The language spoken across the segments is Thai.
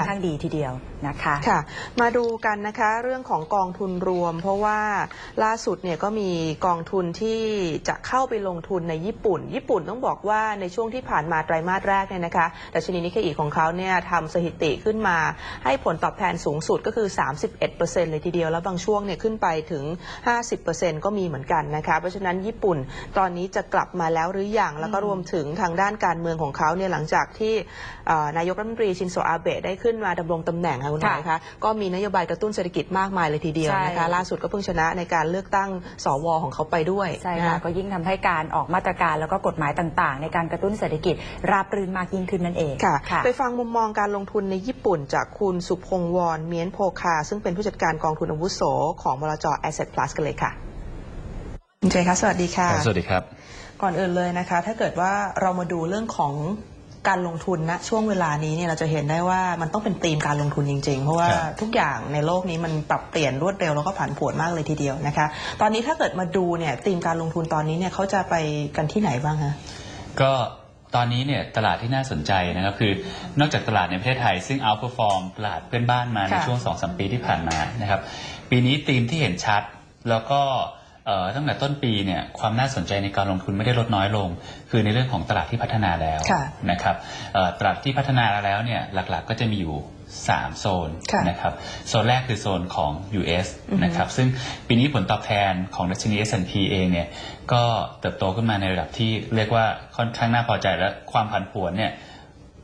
อนค่ะข้างดีทีเดียวนะคะค่ะ มาดูกันนะคะเรื่องของกองทุนรวม เพราะว่าล่าสุดเนี่ยก็มีกองทุนที่จะเข้าไปลงทุนในญี่ปุ่น ญี่ปุ่นต้องบอกว่าในช่วงที่ผ่านมาไตรมาสแรกเนี่ยนะคะดัชนีนิเคอีของเขาเนี่ยทำสถิติขึ้นมา ให้ผลตอบแทนสูงสุดก็คือ 31%เลยทีเดียวแล้วบางช่วงเนี่ยขึ้นไปถึง 50%ก็มีเหมือนกันนะคะเพราะฉะนั้นญี่ปุ่นตอนนี้จะกลับมาแล้วหรือยังแล้วก็รวมถึงทางด้านการเมืองของเขาเนี่ยหลังจากที่นายกรัฐมนตรีชินโซอาเบะได้ขึ้นมาดำรงตำแหน่งค่ะคุณหมายคะก็มีนโยบายกระตุ้นเศรษฐกิจมากมายเลยทีเดียวนะคะใช่ล่าสุดก็เพิ่งชนะในการเลือกตั้งสวของเขาไปด้วยใช่นค่ะก็ยิ่งทำให้การออกมาตรการแล้วก็กฎหมายต่าง ๆ ในการกระตุ้นเศรษฐกิจราบรื่นมากยิ่งขึ้นนั่นเองค่ะ ไปฟังมุมมองการลงทุนในญี่ปุ่น จากคุณสุพงษ์วอนเมียนโพคา ซึ่งเป็นผู้จัดการกองทุนอาวุโสของบลจ Asset Plus กันเลยค่ะคุณเจคะสวัสดีค่ะครับสวัสดีครับ ก่อนอื่นเลยนะคะ ถ้าเกิดว่าเรามาดูเรื่องของ การลงทุนณช่วงเวลานี้เนี่ยเราจะเห็นได้ว่ามันต้องเป็นธีมการลงทุนจริง ๆ เพราะว่าครับทุกอย่างในโลกนี้มันปรับเปลี่ยนรวดเร็วแล้วก็ผันผวนมากเลยทีเดียวนะคะ ตอนนี้ถ้าเกิดมาดูเนี่ยธีมการลงทุนตอนนี้เนี่ยเขาจะไปกันที่ไหนบ้างคะก็ตอนนี้เนี่ยตลาดที่น่าสนใจนะครับคือนอกจากตลาดในประเทศไทย ซึ่ง outperform ตลาดเพื่อนบ้านมาในค่ะช่วง2อสปีที่ผ่านมานะครับปีนี้ธีมที่เห็นชัดแล้วก็เอ่อ ตั้งแต่ต้นปีเนี่ยความน่าสนใจในการลงทุนไม่ได้ลดน้อยลง คือในเรื่องของตลาดที่พัฒนาแล้วค่ะนะครับเอ่อตลาดที่พัฒนาแล้วเนี่ยหลักๆก็จะมีอยู่ 3 โซนค่ะนะครับโซนแรกคือโซนของ US อือฮึนะครับซึ่งปีนี้ผลตอบแทนของดัชนี S&P เองเนี่ยก็เติบโตขึ้นมาในระดับที่เรียกว่าค่อนข้างน่าพอใจและความผันผวนเนี่ย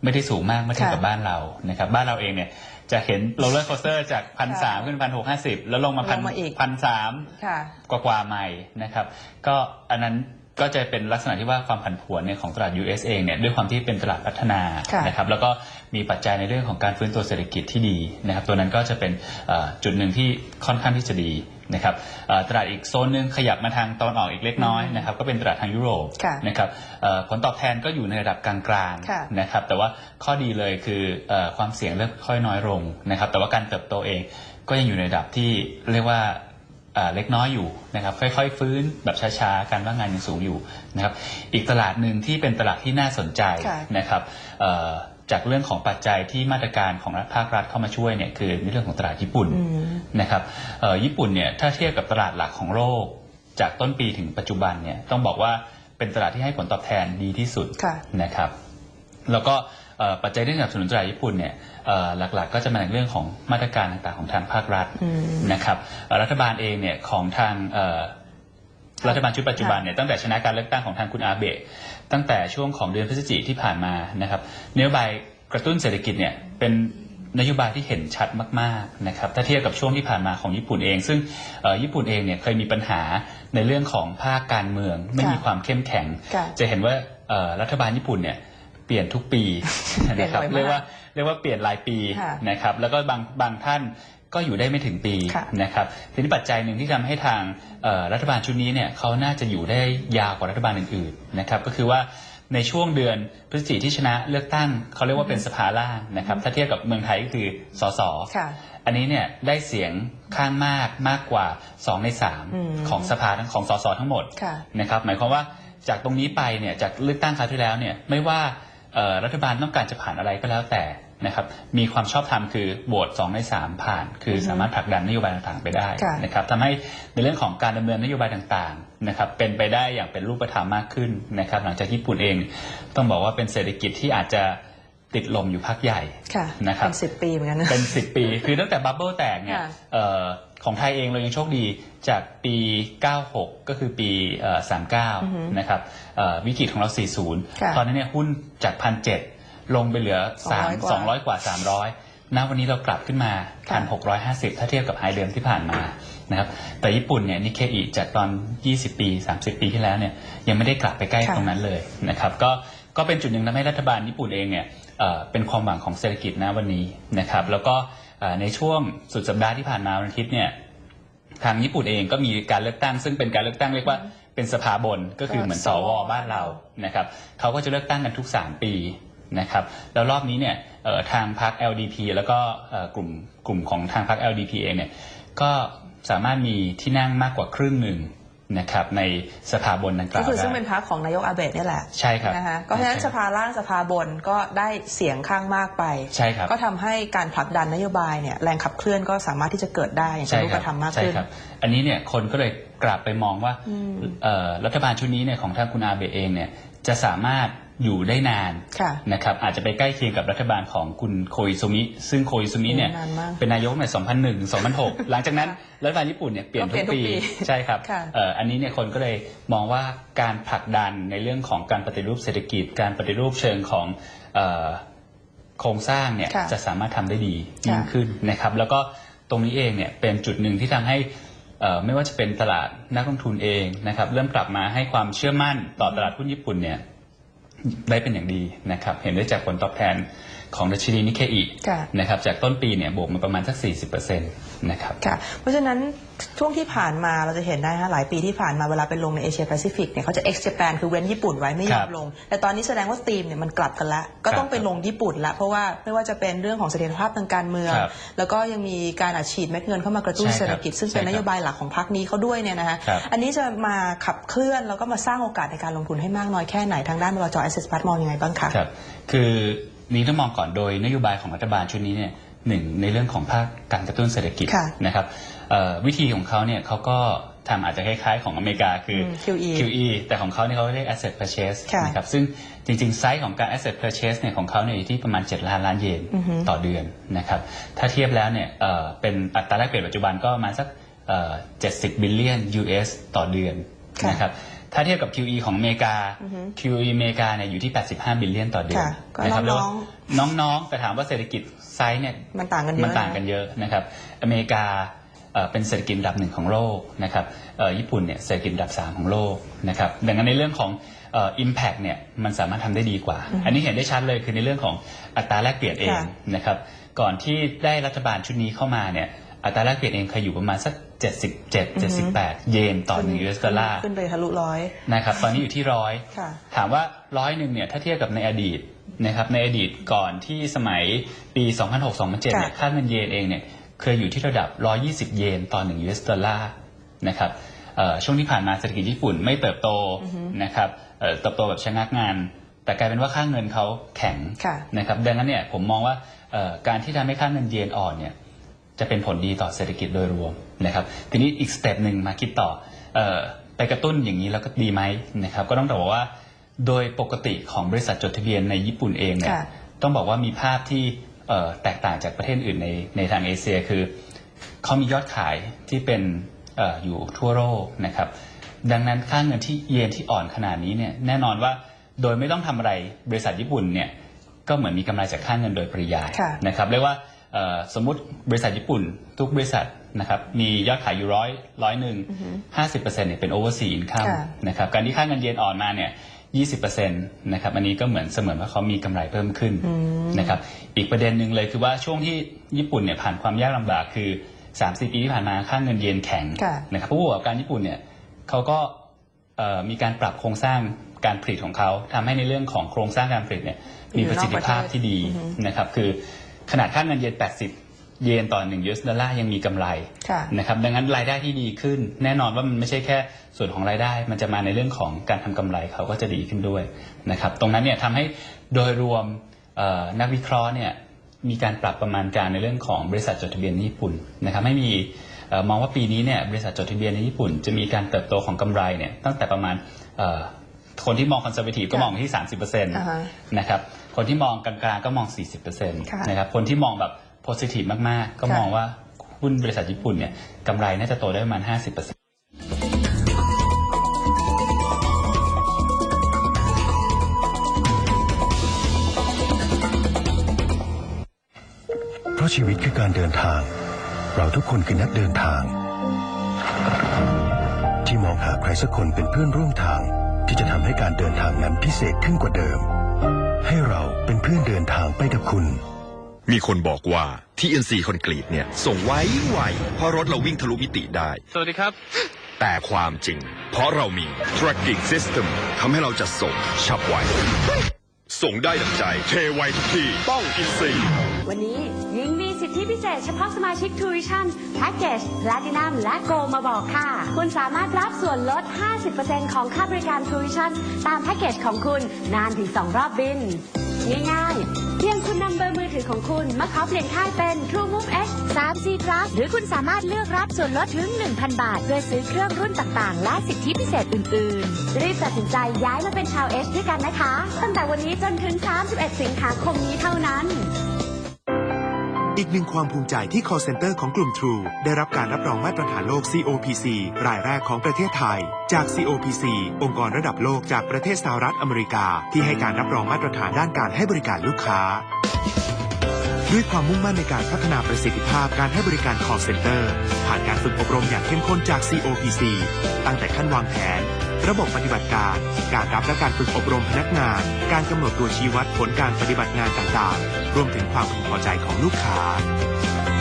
ไม่ได้สูงมากเมื่อเทียบกับบ้านเรานะครับบ้านเราเองเนี่ย จะเห็นโรลเลอร์โคสเตอร์จากพันสามขึ้นพันหกห้าสิบแล้วลงมาพันลงมาอีก พันสามค่ะ กว่ากว่าๆใหม่นะครับ ก็อันนั้นก็จะเป็นลักษณะที่ว่าความผันผวนเนี่ยของตลาด US เองเนี่ยด้วยความที่เป็นตลาดพัฒนาค่ะนะครับแล้วก็มีปัจจัยในเรื่องของการฟื้นตัวเศรษฐกิจที่ดีนะครับตัวนั้นก็จะเป็นเอ่อจุดหนึ่งที่ค่อนข้างที่จะดี นะครับเอ่อตลาดอีกโซนหนึ่งขยับมาทางตอนออกอีกเล็กน้อยนะครับก็เป็นตลาดทางยุโรปค่ะนะครับเอ่อผลตอบแทนก็อยู่ในระดับกลางค่ะๆนะครับแต่ว่าข้อดีเลยคือเอ่อความเสี่ยงเริ่มค่อยน้อยลงนะครับแต่ว่าการเติบโตเองก็ยังอยู่ในระดับที่เรียกว่าอ่าเล็กน้อยอยู่นะครับค่อยๆ ฟื้นแบบช้าๆ การว่างงานยังสูงอยู่นะครับอีกตลาดหนึ่งที่เป็นตลาดที่น่าสนใจค่ะนะครับเอ่อ จากเรื่องของปัจจัยที่มาตรการของรัฐภาครัฐเข้ามาช่วยเนี่ยคือในเรื่องของตลาดญี่ปุ่นอืมนะครับเอ่อญี่ปุ่นเนี่ยถ้าเทียบกับตลาดหลักของโลก จากต้นปีถึงปัจจุบันเนี่ยต้องบอกว่าเป็นตลาดที่ให้ผลตอบแทนดีที่สุดค่ะนะครับ แล้วก็เอ่อปัจจัยที่สนับสนุนตลาดญี่ปุ่นเนี่ยเอ่อหลักๆ ก็จะมาจากเรื่องของมาตรการต่างๆของทางภาครัฐอืมนะครับเอ่อรัฐบาลเองเนี่ยของทางเอ่อ รัฐบาลชุดปัจจุบันเนี่ยตั้งแต่ชนะการเลือกตั้งของทางคุณอาเบะตั้งแต่ช่วงของเดือนพฤศจิกที่ผ่านมานะครับนโยบายกระตุ้นเศรษฐกิจเนี่ยเป็นนโยบายที่เห็นชัดมากๆนะครับถ้าเทียบกับช่วงที่ผ่านมาของญี่ปุ่นเอง ซึ่งเอ่อญี่ปุ่นเองเนี่ยเคยมีปัญหาในเรื่องของภาคการเมือง ไม่มีความเข้มแข็งค่ะจะเห็นว่าเอ่อรัฐบาลญี่ปุ่นเนี่ยเปลี่ยนทุกปีเปลี่ยนนะครับบ่อยมากเรียกว่าเรียกว่าเปลี่ยนรายปีค่ะนะครับแล้วก็บางบางท่าน ก็อยู่ได้ไม่ถึงปีค่ะนะครับทีนี้ปัจจัยหนึ่งที่ทำให้ทางเอ่อรัฐบาลชุดนี้เนี่ยเขาน่าจะอยู่ได้ยาวกว่ารัฐบาลอื่นๆนะครับก็คือว่าในช่วงเดือนพฤศจิกที่ชนะเลือกตั้งเขาเรียกว่าเป็นสภาล่างนะครับถ้าเทียบกับเมืองไทยก็คือสสค่ะอันนี้เนี่ยได้เสียงข้างมากมากกว่า 2 ในอืม3ของสภาทั้งของสสทั้งหมดค่ะนะครับหมายความว่าจากตรงนี้ไปเนี่ยจากเลือกตั้งคราวที่แล้วเนี่ยไม่ว่าเอ่อรัฐบาลต้องการจะผ่านอะไรก็แล้วแต่ นะครับมีความชอบธรรมคือโหวต2ใน 3 ผ่าน คือสามารถผลักดันนโยบายต่างๆไปได้ค่ะนะครับทำให้ในเรื่องของการดำเนินนโยบายต่างๆนะครับเป็นไปได้อย่างเป็นรูปธรรมมากขึ้นนะครับหลังจากญี่ปุ่นเองต้องบอกว่าเป็นเศรษฐกิจที่อาจจะติดลมอยู่พักใหญ่ค่ะนะครับเป็นสิบปีเหมือนกันนะเป็นสิบปี คือตั้งแต่บับเบิลแตกเนี่ยค่ะเอ่อของไทยเองเรายังโชคดีจากปี 96 ก็คือปีเอ่ออือฮึ39 นะครับเอ่อวิกฤตของเราค่ะ40 ตอนนั้นเนี่ยหุ้นจากพันเลงไปเหลือ200 3 200 กว่า 300 ณ วันนี้เรากลับขึ้นมาค่ะ1,650 ถ้าเทียบกับไฮเดิมที่ผ่านมานะครับ แต่ญี่ปุ่นเนี่ยนิเคอีจากตอน 20 ปี 30 ปีที่แล้วเนี่ยยังไม่ได้กลับไปใกล้ค่ะตรงนั้นเลยนะครับ ก็ก็เป็นจุดหนึ่งทำให้รัฐบาลญี่ปุ่นเองเนี่ยเอ่อเป็นความหวังของเศรษฐกิจนะวันนี้นะครับ แล้วก็เอ่อในช่วงสุดสัปดาห์ที่ผ่านมาวันอาทิตย์เนี่ยทางญี่ปุ่นเองก็มีการเลือกตั้ง ซึ่งเป็นการเลือกตั้งเรียกว่าเป็นสภาบนก็คือเหมือนสวบ้านเรานะครับเขาก็จะเลือกตั้งกันทุก 3 ปี นะครับแล้วรอบนี้เนี่ยเอ่อทางพรรค LDP แล้วก็เอ่อกลุ่มกลุ่มของทางพรรค LDP เองเนี่ยก็สามารถมีที่นั่งมากกว่าครึ่งหนึ่งนะครับในสภาบนดังกก็ล่าวคือซึ่งได้เป็นพรรคของนายกอาเบะนี่แหละใช่ครับนะคะก็เพราะฉะนั้นใช่สภาล่างสภาบนก็ได้เสียงข้างมากไปใช่ครับก็ทำให้การผลักดันนโยบายเนี่ยแรงขับเคลื่อนก็สามารถที่จะเกิดได้อย่างเป็นรูปธรรมมากใช่ขึ้นครับอันนี้เนี่ยคนก็เลยกลับไปมองว่าอืมเอ่อรัฐบาลชุดนี้เนี่ยของทางคุณอาเบะเองเนี่ยจะสามารถ อยู่ได้นานค่ะนะครับอาจจะไปใกล้เคียงกับรัฐบาลของคุณโคอิซุมิ ซึ่งโคอิซุมิเนี่ยนานมากเป็นนายกใน 2001 2006 หลังจากนั้นรัฐบาลญี่ปุ่นเนี่ยเปลี่ยนก็เปลี่ทุยนกทุกปีปีใช่ครับค่ะเอ่ออันนี้เนี่ยคนก็เลยมองว่าการผลักดันในเรื่องของการปฏิรูปเศรษฐกิจ การปฏิรูปเชิงของเอ่อโครงสร้างเนี่ยค่ะจะสามารถทำได้ดีค่ะยิ่งขึ้นนะครับ แล้วก็ตรงนี้เองเนี่ยเป็นจุดหนึ่งที่ทำให้เอ่อไม่ว่าจะเป็นตลาดนักลงทุนเองนะครับ เริ่มกลับมาให้ความเชื่อมั่นต่อตลาดหุ้นญี่ปุ่นเนี่ย ได้เป็นอย่างดีนะครับ เห็นได้จากผลตอบแทน ของดัชนีนิเคอิค่ะนะครับจากต้นปีเนี่ยบวกมาประมาณสัก 40%นะครับค่ะเพราะฉะนั้นช่วงที่ผ่านมาเราจะเห็นได้ฮะหลายปีที่ผ่านมาเวลาไปลงในเอเชียแปซิฟิกเนี่ยเขาจะ X Japan คือเว้นญี่ปุ่นไว้ไม่ยอครัมบลง แต่ตอนนี้แสดงว่าธีมเนี่ยมันกลับกันละ ก็ต้องครับไปลงญี่ปุ่นละ เพราะว่าไม่ว่าจะเป็นเรื่องของเสถียรภาพทางการเมืองครับแล้วก็ยังมีการอัดฉีดเม็ดเงินเข้ามากระตุ้นใช่ครับเศรษฐกิจ ซึ่งเป็นใช่นครับโยบายหลักของพรรคนี้เขาด้วยเนี่ยนะฮะครับอันนี้จะมาขับเคลื่อนแล้วก็มาสร้างโอกาสในการลงทุนให้มากน้อยแค่ไหนทางด้านบลจ Asset Plus มองยังไงบ้างคะครับคือ นี้ต้องมองก่อนโดยนโยบายของรัฐบาลชุดนี้เนี่ยหนึ่งในเรื่องของภาคการกระตุ้นเศรษฐกิจค่ะนะครับเอ่อวิธีของเขาเนี่ยเขาก็ทำอาจจะคล้ายๆของอเมริกาคืออม QE QE แต่ของเขาเนี่ยเขาเรียก asset purchase ค่ะนะครับซึ่งจริงๆ ไซส์ของการ asset purchase เนี่ยของเขาเนี่ยอยู่ที่ประมาณ 7 ล้านล้านเยนอือฮึต่อเดือนนะครับถ้าเทียบแล้วเนี่ยเอ่อเป็นอัตราแลกเปลี่ยนปัจจุบันก็ประมาณสักเอ่อ70 บิลเลียน US ต่อเดือนค่ะนะครับ ถ้าเทียบกับ QE ของอเมริกาอือฮึ QE อเมริกาเนี่ยอยู่ที่ 85 บิลเลียนต่อเดือนค่ะก็นะครับน้องๆแล้วน้องๆแต่ถามว่าเศรษฐกิจไซส์เนี่ยมันต่างกันเยอะมันต่างกันเยอะนะครับ อเมริกาเอ่อเป็นเศรษฐกิจอันดับหนึ่งของโลกนะครับเอ่อญี่ปุ่นเนี่ยเศรษฐกิจอันดับสามของโลกนะครับดังนั้นในเรื่องของเอ่อ impact เนี่ยมันสามารถทำได้ดีกว่า อันนี้เห็นได้ชัดเลยคือในเรื่องของอัตราแลกเปลี่ยนเองค่ะนะครับก่อนที่ได้รัฐบาลชุดนี้เข้ามาเนี่ยอัตราแลกเปลี่ยนเองเคยอยู่ประมาณสัก 77 78 เยนต่อหนึ่ง US ดอลลาร์ขึ้นไปทะลุร้อยนะครับตอนนี้อยู่ที่ร้อยค่ะถามว่าร้อยหนึ่งเนี่ยถ้าเทียบกับในอดีตนะครับในอดีตก่อนที่สมัยปี 2006-2007เนี่ยค่ะค่าเงินเยนเองเนี่ยเคยอยู่ที่ระดับ 120 เยนต่อ1 US ดอลลาร์นะครับเอ่อช่วงที่ผ่านมาเศรษฐกิจญี่ปุ่นไม่เติบโตนะครับเอ่อเติบโตแบบชะงักงาน แต่กลายเป็นว่าค่าเงินเขาแข็งค่ะนะครับดังนั้นเนี่ยผมมองว่าเอ่อการที่ทำให้ค่าเงินเยนอ่อนเนี่ย จะเป็นผลดีต่อเศรษฐกิจโดยรวมนะครับ ทีนี้อีกสเต็ปหนึ่งมาคิดต่อเอ่อไปกระตุ้นอย่างนี้แล้วก็ดีไหมนะครับ ก็ต้องบอกว่า โดยปกติของบริษัทจดทะเบียนในญี่ปุ่นเองเนี่ยค่ะต้องบอกว่ามีภาพที่เอ่อแตกต่างจากประเทศอื่นในในทางเอเชียคือเขามียอดขายที่เป็นเอออยู่ทั่วโลกนะครับ ดังนั้นค่าเงินที่เยนที่อ่อนขนาดนี้เนี่ยแน่นอนว่าโดยไม่ต้องทำอะไรบริษัทญี่ปุ่นเนี่ยก็เหมือนมีกำไรจากค่าเงินโดยปริยายค่ะนะครับเรียกว่าเอ่อ สมมุติบริษัทญี่ปุ่น ทุกบริษัทนะครับมียอดขายอยู่ร้อยร้อยหนึ่งห้าสิบเปอร์เซ็นต์เนี่ยเป็นโอเวอร์ซีอินคัมค่ะนะครับการที่ค่าเงินเยนอ่อนมาเนี่ยยี่สิบเปอร์เซ็นต์นะครับอันนี้ก็เหมือนเสมือนว่าเขามีกำไรเพิ่มขึ้นนะครับอีกประเด็นหนึ่งเลยคือว่าช่วงที่ญี่ปุ่นเนี่ยผ่านความยากลำบากคือสามสี่ปีที่ผ่านมาค่าเงินเยนแข็งค่ะนะครับผู้ประกอบการญี่ปุ่นเนี่ยเขาก็เอ่อมีการปรับโครงสร้างการผลิตของเขาทำให้ในเรื่องของโครงสร้างการผลิตเนี่ยมีประสิทธิภาพที่ดีนะครับคือ ขนาดค่าเงินเยน 80 เยนต่อ1 US ดอลลาร์ยังมีกำไรค่ะนะครับดังนั้นรายได้ที่ดีขึ้น แน่นอนว่ามันไม่ใช่แค่ส่วนของรายได้ มันจะมาในเรื่องของการทำกำไรเขาก็จะดีขึ้นด้วยนะครับตรงนั้นเนี่ยทำให้โดยรวมเอ่อนักวิเคราะห์เนี่ยมีการปรับประมาณการในเรื่องของบริษัทจดทะเบียนในญี่ปุ่นนะครับไม่มีเอ่อมองว่าปีนี้เนี่ยบริษัทจดทะเบียนในญี่ปุ่น จะมีการเติบโตของกำไรเนี่ยตั้งแต่ประมาณเอ่อคนที่มองคอนเซอร์ t ทีฟก็มองที่ 30%อ่าฮะนะครับ คนที่มองกลางๆก็มอง 40%ค่ะนะครับคนที่มองแบบโพซิทีฟมากๆ ก็ค่ะมองว่าหุ้นบริษัทญี่ปุ่นเนี่ยกำไรน่าจะโตได้ประมาณ 50%เพราะชีวิตคือการเดินทาง เราทุกคนคือนักเดินทาง ที่มองหาใครสักคนเป็นเพื่อนร่วมทาง ที่จะทำให้การเดินทางนั้นพิเศษขึ้นกว่าเดิม ให้เราเป็นเพื่อนเดินทางไปกับคุณ มีคนบอกว่า TNC คอนกรีตเนี่ย ส่งไวไวเพราะรถเราวิ่งทะลุมิติได้ สวัสดีครับ แต่ความจริง เพราะเรามี tracking system ทำให้เราจะส่งฉับไว ส่งได้ดังใจ เทไวทุกที่ต้องอินซีย์วันนี้ยิงมีสิทธิพิเศษเฉพาะสมาชิกทูริชั่นแพ็กเกจ Platinum และโกมาบอกค่ะ คุณสามารถรับส่วนลด 50%ของค่าบริการทูริชั่นตามแพ็กเกจของคุณนานถึง 2 รอบบิน ง่ายๆ เพียงคุณนำเบอร์มือถือของคุณมาขอเปลี่ยนค่ายเป็น True Move X 3G Plus หรือคุณสามารถเลือกรับส่วนลดถึง 1,000 บาท เพื่อซื้อเครื่องรุ่นต่างๆ และสิทธิพิเศษอื่นๆ รีบตัดสินใจย้ายมาเป็นชาว H ด้วยกันนะคะ ตั้งแต่วันนี้จนถึง 31 สิงหาคมนี้เท่านั้น อีกหนึ่งความภูมิใจที่ call center ของกลุ่ม True ได้รับการรับรองมาตรฐานโลก COPC รายแรกของประเทศไทย จาก COPC องค์กรระดับโลกจากประเทศสหรัฐอเมริกา ที่ให้การรับรองมาตรฐานด้านการให้บริการลูกค้า ด้วยความมุ่งมั่นในการพัฒนาประสิทธิภาพการให้บริการ call center ผ่านการฝึกอบรมอย่างเข้มข้นจาก COPC ตั้งแต่ขั้นวางแผน ระบบปฏิบัติการ การรับและการฝึกอบรมพนักงาน การกำหนดตัวชี้วัดผลการปฏิบัติงานต่างๆ รวมถึงความพึงพอใจของลูกค้า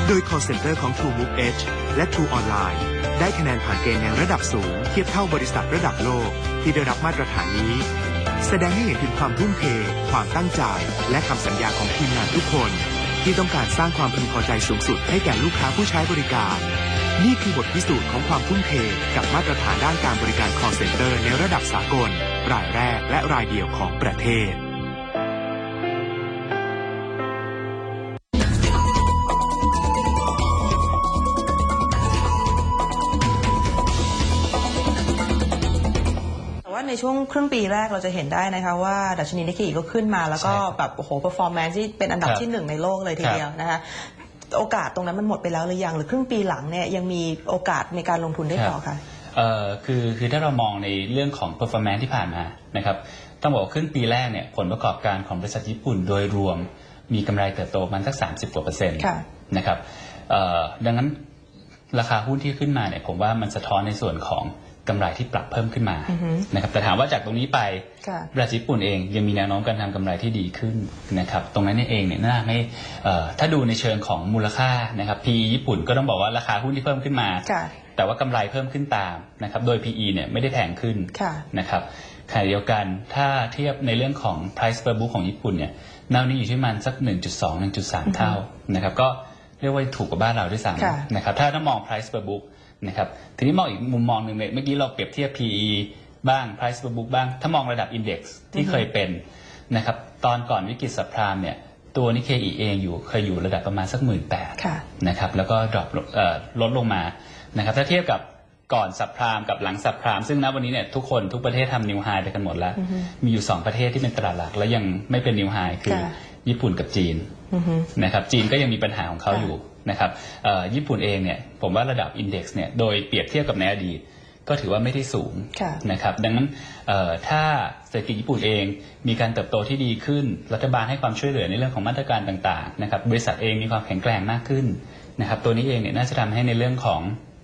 โดย call center ของ True Move Edge และ True Online ได้คะแนนผ่านเกณฑ์ในระดับสูง เทียบเท่าบริษัทระดับโลก ที่ได้รับมาตรฐานนี้ แสดงให้เห็นถึงความทุ่มเท ความตั้งใจ และคำสัญญาของทีมงานทุกคน ที่ต้องการสร้างความพึงพอใจสูงสุดให้แก่ลูกค้าผู้ใช้บริการ นี่คือบทพิสูจน์ของความทุ่มเทกับมาตรฐานด้านการบริการ call center ในระดับสากล รายแรกและรายเดียวของประเทศ แต่ว่าในช่วงครึ่งปีแรกเราจะเห็นได้นะคะว่าดัชนีนิกเกิก็ขึ้นมาแล้วก็ใช่ครับแบบโอ้โหเปอร์ฟอร์แมนซ์ที่เป็นอันดับครับที่หนึ่งในโลกเลยทีเดียวนะคะ โอกาสตรงนั้นมันหมดไปแล้วหรือยัง หรือครึ่งปีหลังเนี่ยยังมีโอกาสในการลงทุนได้ต่อคะเอ่อคือคือถ้าเรามองในเรื่องของ performance ที่ผ่านมานะครับต้องบอกว่าครึ่งปีแรกเนี่ยผลประกอบการของบริษัทญี่ปุ่นโดยรวม มีกำไรเติบโตประมันสัก 30กว่าเปอร์เซ็นต์ค่ะนะครับเอ่อดังนั้นราคาหุ้นที่ขึ้นมาเนี่ยผมว่ามันสะท้อนในส่วนของ กำไรที่ปรับเพิ่มขึ้นมานะครับแต่ถามว่าจากตรงนี้ไปค่ะบริษัทญี่ปุ่นเองยังมีแนวโน้มการทำกำไรที่ดีขึ้นนะครับตรงนั้นเองเนี่ยน่าไม่เอ่อถ้าดูในเชิงของมูลค่านะครับ PE ญี่ปุ่นก็ต้องบอกว่าราคาหุ้นที่เพิ่มขึ้นมาค่ะแต่ว่ากำไรเพิ่มขึ้นตามนะครับโดย PE เนี่ยไม่ได้แพงขึ้นค่ะนะครับขณะเดียวกันถ้าเทียบในเรื่องของ price per book ของญี่ปุ่นเนี่ยแนวนี้อยู่ที่ประมันสัก 1.2 1.3 เท่านะครับก็เรียกว่าถูกกว่าบ้านเราด้วยซ้ค่ะำนะครับถ้าถ้ามอง price per book นะครับทีนี้มองอีกมุมมองหนึ่งเลยเมื่อกี้เราเปรียบเทียบ PE บ้าง price per book บ้าง ถ้ามองระดับ index ที่เคยเป็นนะครับตอนก่อนวิกฤตสัพพรามเนี่ยตัวนิเคอีเองอยู่เคยอยู่ระดับประมาณสักหมื่นแปดค่ะนะครับแล้วก็ดรอปลดลงมานะครับถ้าเทียบกับก่อนสับพรามกับหลังสับพราม ซึ่งณวันนี้เนี่ยทุกคนทุกประเทศทำนิวไฮไปกันหมดแล้ว มีอยู่ 2 ประเทศที่เป็นตลาดหลัก แล้วยังไม่เป็นนิวไฮคือค่ะญี่ปุ่นกับจีนนะครับจีนก็ยังมีปัญหาของเขาค่ะอยู่ นะครับเอ่อญี่ปุ่นเองเนี่ยผมว่าระดับอินเด็กซ์เนี่ยโดยเปรียบเทียบกับในอดีตก็ถือว่าไม่ได้สูงค่ะนะครับดังนั้นเอ่อถ้าเศรษฐกิจญี่ปุ่นเองมีการเติบโตที่ดีขึ้น รัฐบาลให้ความช่วยเหลือในเรื่องของมาตรการต่างๆนะครับบริษัทเองมีความแข็งแกร่งมากขึ้นนะครับตัวนี้เองเนี่ยน่าจะทำให้ในเรื่องของเอ่อ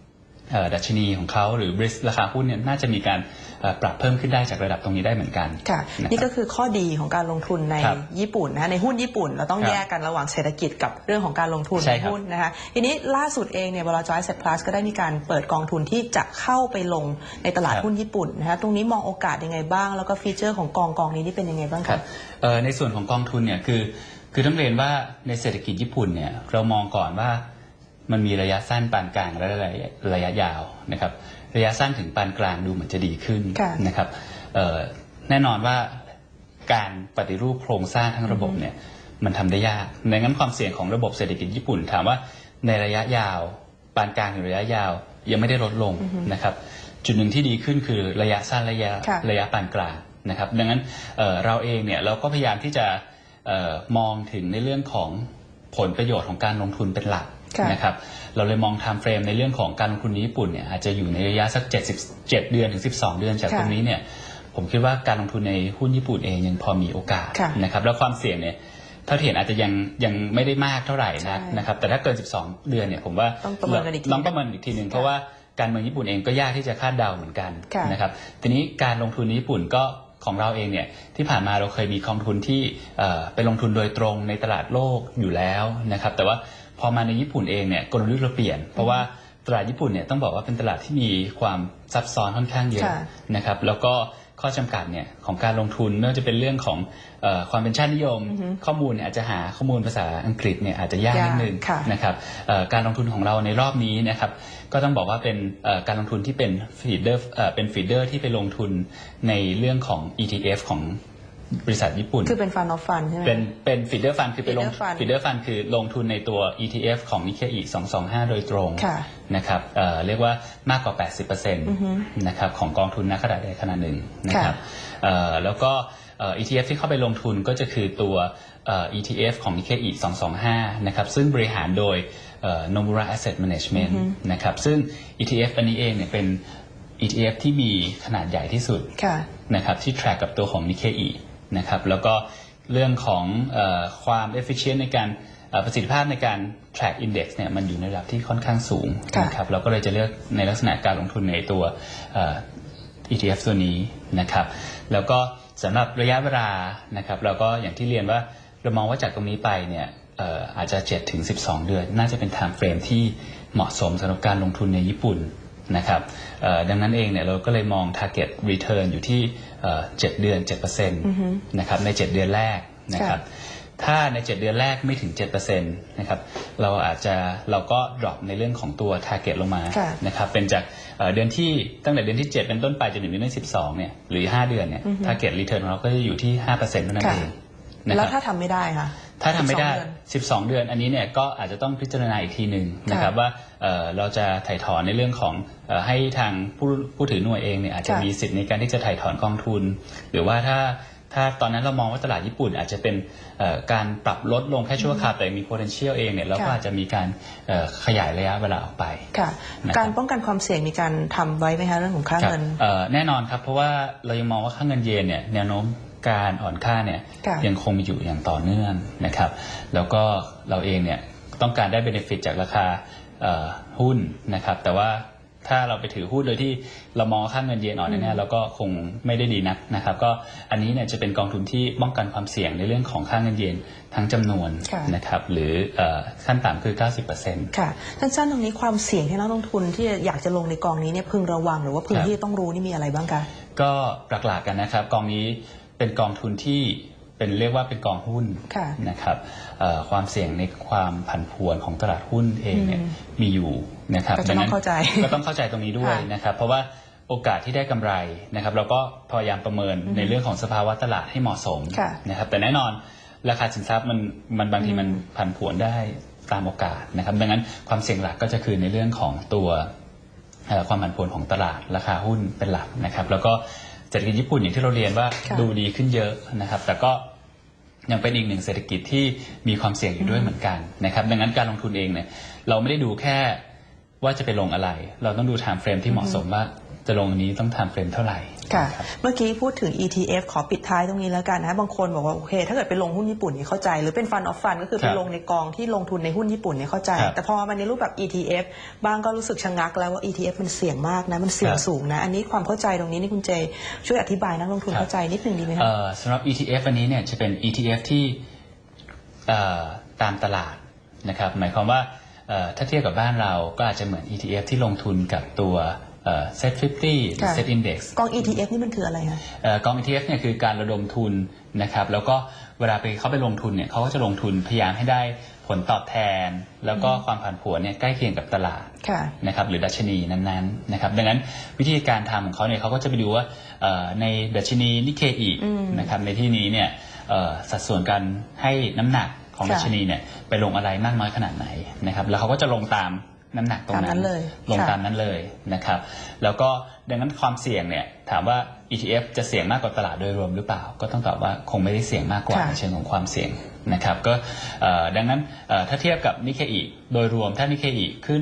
ดัชนีของเขาหรือบริษัทราคาหุ้นเนี่ยน่าจะมีการเอ่อปรับเพิ่มขึ้นได้จากระดับตรงนี้ได้เหมือนกันค่ะนะครับนี่ก็คือข้อดีของการลงทุนในครับญี่ปุ่นนะในหุ้นญี่ปุ่นเราต้องครับแยกกันระหว่างเศรษฐกิจกับเรื่องของการลงทุนใช่ในครับหุ้นนะคะทีนี้ล่าสุดเองเนี่ยบลจอยเซ็ตพลัสก็ได้มีการเปิดกองทุนที่จะเข้าไปลงในตลาดครับหุ้นญี่ปุ่นนะคะตรงนี้มองโอกาสยังไงบ้าง แล้วก็ฟีเจอร์ของกองกองนี้นี่เป็นยังไงบ้างครัคะบเอ่อในส่วนของกองทุนเนี่ยคือคือต้องเรียนว่าในเศรษฐกิจญี่ปุ่นเนี่ยเรามองก่อนว่า มันมีระยะสั้นปานกลางและระยะระยะยาวนะครับ ระยะสั้นถึงปานกลางดูเหมือนจะดีขึ้นค่ะนะครับเอ่อแน่นอนว่าการปฏิรูปโครงสร้างทั้งระบบเนี่ยมันทำได้ยากในงั้นความเสี่ยงของระบบเศรษฐกิจญี่ปุ่น ถามว่าในระยะยาว ปานกลางหรือระยะยาวยังไม่ได้ลดลงนะครับ จุดหนึ่งที่ดีขึ้นคือระยะสั้นระยะค่ะระยะปานกลางนะครับ ดังนั้นเอ่อเราเองเนี่ยเราก็พยายามที่จะเออมองถึงในเรื่องของผลประโยชน์ของการลงทุนเป็นหลักค่ะ นะครับเราเลยมองไทม์เฟรมในเรื่องของการลงทุนในญี่ปุ่นเนี่ยอาจจะอยู่ในระยะสัก 77 เดือนถึง 12 เดือนจากค่ะตรงนี้เนี่ยผมคิดว่าการลงทุนในหุ้นญี่ปุ่นเองยังพอมีโอกาสค่ะนะครับแล้วความเสี่ยงเนี่ยเท่าที่เห็นอาจจะยังยังไม่ได้มากเท่าไหร่นะใช่นะครับแต่ถ้าเกิน 12 เดือนเนี่ยผมว่าต้องประเมินกันอีกทีต้องประเมินอีกทีหนึ่งเพราะว่าการเมืองญี่ปุ่นเองก็ยากที่จะคาดเดาเหมือนกันค่ะนะครับทีนี้การลงทุนในญี่ปุ่นก็ของเราเองเนี่ยที่ผ่านมาเราเคยมีกองทุนที่เอ่อไปลงทุนโดยตรงในตลาดโลกอยู่แล้วนะครับแต่ว่า พอมาในญี่ปุ่นเองเนี่ยกลยุทธ์เราเปลี่ยน เพราะว่าตลาดญี่ปุ่นเนี่ยต้องบอกว่าเป็นตลาดที่มีความซับซ้อนค่อนข้างเยอะค่ะนะครับแล้วก็ข้อจำกัดเนี่ยของการลงทุนไม่ว่าจะเป็นเรื่องของเออความเป็นชาตินิยม ข้อมูลเนี่ยอาจจะหาข้อมูลภาษาอังกฤษเนี่ยอาจจะยากนิดนึงยากค่ะนะครับเอ่อการลงทุนของเราในรอบนี้นะครับก็ต้องบอกว่าเป็นเอ่อการลงทุนที่เป็นฟีเดอร์เป็นฟีเดอร์ที่ไปลงทุนในเรื่องของ ETF ของ บริษัทญี่ปุ่น คือเป็นฟันออฟฟันใช่ไหมเป็นเป็นฟีเดอร์ฟันคือไปลง feeder fund ฟีเดอร์ฟันคือลงทุนในตัว ETF ของ Nikkei 225 โดยตรงค่ะนะครับเอ่อเรียกว่ามากกว่า 80%นะครับของกองทุนนักขนาดใดขนาดหนึ่งนะครับเอ่อแล้วก็เอ่อ ETF ที่เข้าไปลงทุนก็จะคือตัวเอ่อ ETF ของ Nikkei 225 นะครับ ซึ่งบริหารโดยเอ่อ Nomura Asset Management นะครับ ซึ่ง ETF อันนี้เองเนี่ยเป็น ETF ที่มีขนาดใหญ่ที่สุดค่ะนะครับที่ track กับตัวของ Nikkei นะครับแล้วก็เรื่องของเออความ efficient ในการเอ่อประสิทธิภาพในการ track index เนี่ยมันอยู่ในระดับที่ค่อนข้างสูงค่ะนะครับเราก็เลยจะเลือกในลักษณะการลงทุนในตัวเอ่อ ETF ตัวนี้นะครับ แล้วก็สำหรับระยะเวลานะครับ เราก็อย่างที่เรียนว่าเรามองว่าจากตรงนี้ไปเนี่ยเอ่ออาจจะ7ถึง12 เดือน น่าจะเป็น time frame ที่เหมาะสมสำหรับการลงทุนในญี่ปุ่นนะครับเอ่อดังนั้นเองเนี่ยเราก็เลยมอง target return อยู่ที่ เอ่อ7เดือน7%นะครับใน7เดือนแรกนะครับถ้าใน 7 เดือนแรกไม่ถึง7%นะครับเราอาจจะเราก็ drop ในเรื่องของตัว target ลงมาค่ะนะครับเป็นจากเอ่อเดือนที่ตั้งแต่เดือนที่ 7 เป็นต้นไปจนถึงเดือนที่12เนี่ยหรือ 5 เดือนเนี่ย target return ของเราก็จะอยู่ที่5%เท่านั้นค่ะเองนะคแล้รัวบถ้าทำไม่ได้ค่ะ ถ้าทำไม่ได้12เดือน12 เดือน อันนี้เนี่ยก็อาจจะต้องพิจารณาอีกทีหนึ่งนะครับว่าเอ่อเราจะถ่ายถอนในเรื่องของเอ่อให้ทางผู้ผู้ถือหน่วยเองเนี่ยอาจจะค่ะมีสิทธิ์ในการที่จะถ่ายถอนกองทุน หรือว่าถ้าถ้าตอนนั้นเรามองว่าตลาดญี่ปุ่นอาจจะเป็นเอ่อการปรับลดลงแค่ชั่วคราวแต่มี potential เองเนี่ยเราก็ค่ะอาจจะมีการเอ่อขยายระยะเวลาออกไปค่ะนะครับการป้องกันความเสี่ยงมีการทำไว้ไหมคะเรื่องของค่าครับเงินเอ่อแน่นอนครับเพราะว่าเรายังมองว่าค่าเงินเยนเนี่ยแนวโน้ม การอ่อนค่าเนี่ยค่ะยังคงมีอยู่อย่างต่อเนื่องนะครับ แล้วก็เราเองเนี่ยต้องการได้เบนฟิตจากราคาเอ่อหุ้นนะครับ แต่ว่าถ้าเราไปถือหุ้นโดยที่เรามองว่าค่าเงินเยนอ่อนแน่ๆเราก็คงไม่ได้ดีนักนะครับ ก็อันนี้เนี่ยจะเป็นกองทุนที่ป้องกันความเสี่ยงในเรื่องของค่าเงินเยนทั้งจำนวนค่ะนะครับหรือเอ่อขั้นต่ำคือ 90%ค่ะสั้นๆตรงนี้ความเสี่ยงที่นักลงทุนที่อยากจะลงในกองนี้เนี่ยพึงระวังหรือว่าพึงครับที่จะต้องรู้นี่มีอะไรบ้างคะก็หลักๆกันนะครับ กองนี้ เป็นกองทุนที่เป็นเรียกว่าเป็นกองหุ้นค่ะนะครับเอ่อความเสี่ยงในความผันผวนของตลาดหุ้นเองเนี่ยมีอยู่นะครับก็จะต้องดันั้นเข้าใจก็ต้องเข้าใจตรงนี้ด้วยค่ะนะครับ เพราะว่าโอกาสที่ได้กำไรนะครับ เราก็พยายามประเมินในเรื่องของสภาวะตลาดให้เหมาะสมค่ะนะครับ แต่แน่นอนราคาสินทรัพย์มันมันบางทีมันผันผวนได้ตามโอกาสนะครับ ดังนั้นความเสี่ยงหลักก็จะคือในเรื่องของตัวเอ่อความผันผวนของตลาดราคาหุ้นเป็นหลักนะครับ แล้วก็ เศรษฐกิจญี่ปุ่นอย่างที่เราเรียนว่าค่ะ ดูดีขึ้นเยอะนะครับ แต่ก็ยังเป็นอีกหนึ่งเศรษฐกิจที่มีความเสี่ยงอยู่ด้วยเหมือนกันนะครับ ดังนั้นการลงทุนเองเนี่ยเราไม่ได้ดูแค่ว่าจะไปลงอะไร เราต้องดู time frame ที่เหมาะสมว่าจะลงอันนี้ต้อง time frame เท่าไหร่ ค่ะนะครับเมื่อกี้พูดถึง ETF ขอปิดท้ายตรงนี้แล้วกันนะบางคนบอกว่าโอเค ถ้าเกิดไปลงหุ้นญี่ปุ่นนี่เข้าใจ หรือเป็นฟันออฟฟันก็คือคไปรับลงในกองที่ลงทุนในหุ้นญี่ปุ่นเนี่ยเข้าใจครับแต่พอมาในรูปแบบ ETF บ้างก็รู้สึกชะงักแล้วว่า ETF มันเสี่ยงมากนะมันเสี่ยงครับสูงนะอันนี้ความเข้าใจตรงนี้นี่คุณเจ ช่วยอธิบายนักลงทุนครับเข้าใจนิดนึงดีไหมคะเอ่อสำหรับ ETF อันนี้เนี่ยจะเป็น ETF ที่เอ่อตามตลาดนะครับหมายความว่าเอ่อถ้าเทียบกับบ้านเราก็อาจจะเหมือน ETF ที่ลงทุนกับตัว เอ่อ Set 50หรือค่ะ Set Index กอง ETF นี่มันคืออะไรคะเอ่อกอง ETF เนี่ยคือการระดมทุนนะครับแล้วก็เวลาไปเขาไปลงทุนเนี่ยเขาก็จะลงทุนพยายามให้ได้ผลตอบแทน แล้วก็ความผันผวนเนี่ยใกล้เคียงกับตลาดค่ะนะครับหรือดัชนีนั้นๆนะครับดังนั้นวิธีการทำของเขาเนี่ยเขาก็จะไปดูว่าเอ่อในดัชนีนิเคอีอืมนะครับในที่นี้เนี่ยเอ่อสัดส่วนการให้น้ำหนักของค่ะดัชนีเนี่ยไปลงอะไรมากน้อยขนาดไหนนะครับแล้วเขาก็จะลงตาม น้ำหนักตรงตามนั้นั้นนเลยลงค่ะ ตามนั้นเลยนะครับ แล้วก็ดังนั้นความเสี่ยงเนี่ยถามว่า ETF จะเสี่ยงมากกว่าตลาดโดยรวมหรือเปล่า ก็ต้องตอบว่าคงไม่ได้เสี่ยงมากกว่าค่ะ ในเชิงของความเสี่ยงนะครับ ก็เอ่อดังนั้นเอ่อถ้าเทียบกับนิเคอีโดยรวมถ้านิเคอีขึ้น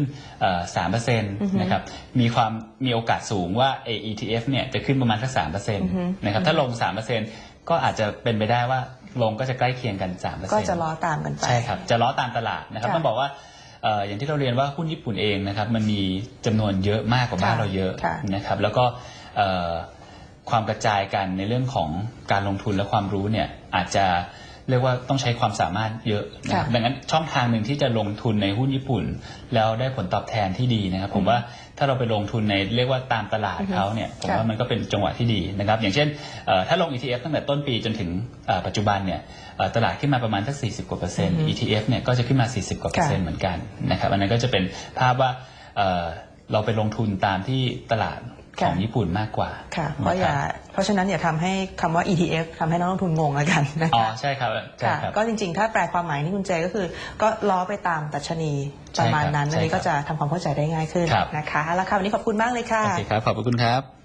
สามเปอร์เซ็นต์นะครับมีความมีโอกาสสูงว่า AETF เนี่ยจะขึ้นประมาณสักสามเปอร์เซ็นต์นะครับถ้าลงสามเปอร์เซ็นต์ก็อาจจะเป็นไปได้ว่าลงก็จะใกล้เคียงกันสามเปอร์ก็เซ็นต์ จะล้อตามกันไป ใช่ครับ จะล้อตามตลาดนะครับ ค่ะต้องบอกว่า เอ่ออย่างที่เราเรียนว่าหุ้นญี่ปุ่นเองนะครับมันมีจำนวนเยอะมากกว่าบ้านค่ะเราเยอะค่ะนะครับ แล้วก็เอ่อความกระจายกันในเรื่องของการลงทุนและความรู้เนี่ยอาจจะ เรียกว่าต้องใช้ความสามารถเยอะนะครับค่ะดังนั้นช่องทางหนึ่งที่จะลงทุนในหุ้นญี่ปุ่น แล้วได้ผลตอบแทนที่ดีนะครับ ผมว่าถ้าเราไปลงทุนในเรียกว่าตามตลาดเขาเนี่ยผมค่ะว่ามันก็เป็นจังหวะที่ดีนะครับ อย่างเช่นเอ่อถ้าลง ETF ตั้งแต่ต้นปีจนถึงเอ่อปัจจุบันเนี่ยเอ่อตลาดขึ้นมาประมาณสัก 40 กว่าเปอร์เซ็นต์ ETF เนี่ยก็จะขึ้นมา 40 กว่าเปอร์เซ็นต์เหมือนกันนะครับอันนั้นก็จะเป็นภาพว่าเอ่อเราไปลงทุนตามที่ตลาด ของค่ะญี่ปุ่นมากกว่าค่ะเพราะอย่านคบเพราะฉะนั้นอย่าทำให้คำว่า ETF ทำให้นักลงทุนงงแล้วกันนะอ๋อคะใช่ครับใช่ค่ะครับก็จริงๆ ถ้าแปลความหมายที่คุณเจก็คือ ก็ล้อไปตามดัชนีประมาณนั้นใช่ครับอันนี้ก็จะทำความเข้าใจได้ง่ายขึ้นครับนะคะเอาละค่ะวันนี้ขอบคุณมากเลยค่ะโอเคครับขอบพระคุณครับ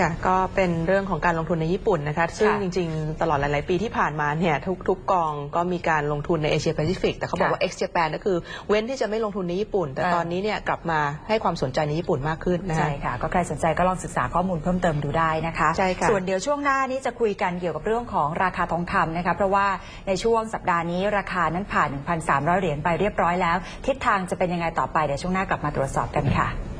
ค่ะก็เป็นเรื่องของการลงทุนในญี่ปุ่นนะคะซึ่งค่ะจริง ๆ ตลอดหลาย ๆ ปีที่ผ่านมาเนี่ยทุกทุกกองก็มีการลงทุนในเอเชียแปซิฟิกแต่เขาบอกว่า ex Japan ก็คือเว้นที่จะไม่ลงทุนในญี่ปุ่น แต่อ่าตอนนี้เนี่ยกลับมาให้ความสนใจในญี่ปุ่นมากขึ้นนะคะใช่ค่ะ ก็ใครสนใจก็ลองศึกษาข้อมูลเพิ่มเติมดูได้นะคะใช่ค่ะส่วนเดี๋ยวช่วงหน้านี้จะคุยกันเกี่ยวกับเรื่องของราคาทองคำนะคะเพราะว่าในช่วงสัปดาห์นี้ราคานั้นผ่าน 1,300 เหรียญไปเรียบร้อยแล้ว ทิศทางจะเป็นยังไงต่อไปเดี๋ยวช่วงหน้ากลับมาตรวจสอบกันค่ะ